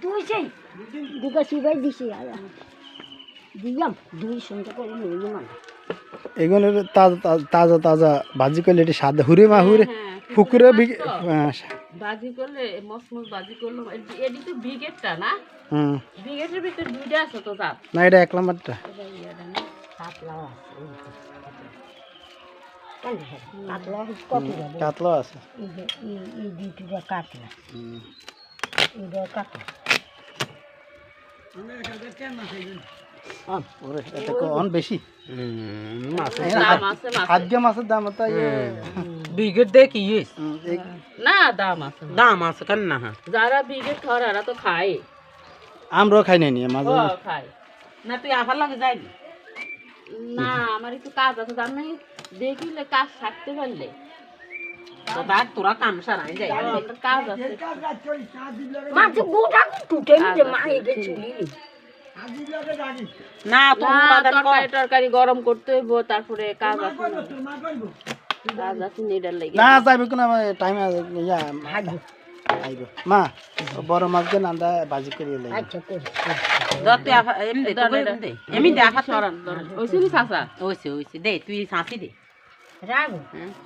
দুই সেই দুটো সিবাই দিছি আর দিলাম দুই সন্ধ্যা করে নিয়ে মানে এগুলো তাজা তাজা- ভাজি করলে এটা স্বাদ। হুরে মা হুরে। পুকুরে বিঘে হ্যাঁ, বাজি করলে মসমস বাজি করলে এটি তো বিগেটটা না? হুম। বিগেটের ভিতরে দুইটা আছে তো দাঁত না এটা এক নম্বরটা। কাতলাও আছে কাতলাও আছে। এই দুইটা কাতলা। কাতলা। বেশি। মাছের। খাদ্য মাছের দাম তো ইয়ে, বিঘের দেখি ইস না দাম আছে দাম আছে কেন না হ্যাঁ যারা বিগেট খাওয়ার এরা তো খায় আমরাও খাই নাই নিয়ে মাঝে। খায় না তুই আবার লাগে যাইবি না আমার একটু কাজ আছে তার মানে দেখিলে কাজ ছাড়তে পারলে তো দেখ তোরা কাম সারাই যাই কাজ আছে মাঝে গোটা টুটে নিতে মা চুলি না তরকারি গরম করতে হইব তারপরে কাজ আছে না। যাইবে কোনো টাইম ইয়া আইব মা বড় মাছ দিয়ে নান্দা করি এমনি দে এমনি দে। আফা সরান ওইসে ওইসে ওইসে। দে তুই দে। রাগ?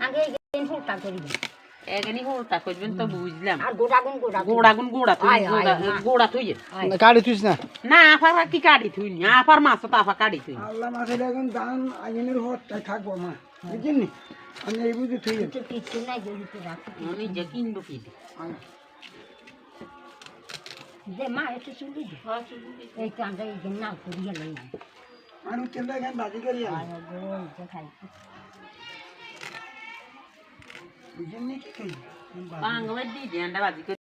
আগে ফুলটা না? না আফার কি কাটি তুই নি? আফার মাছ তো আফা কাটি তুই আল্লাহ মাছের এখন দাম আইনের হত্যায় থাকব মা। বুঝলি আমি এই বুঝে তুই কিছু কিচ্ছু নাই যদি তো রাখি। আমি যে কিনবো কি যে মা একটু চুলি দে। এই কাঁদা এই না করিয়া লই। আমি তেল এখানে বাজি করি আর গোল যে খাই। বুঝলি কি খাই বাংলা দি দে বাজি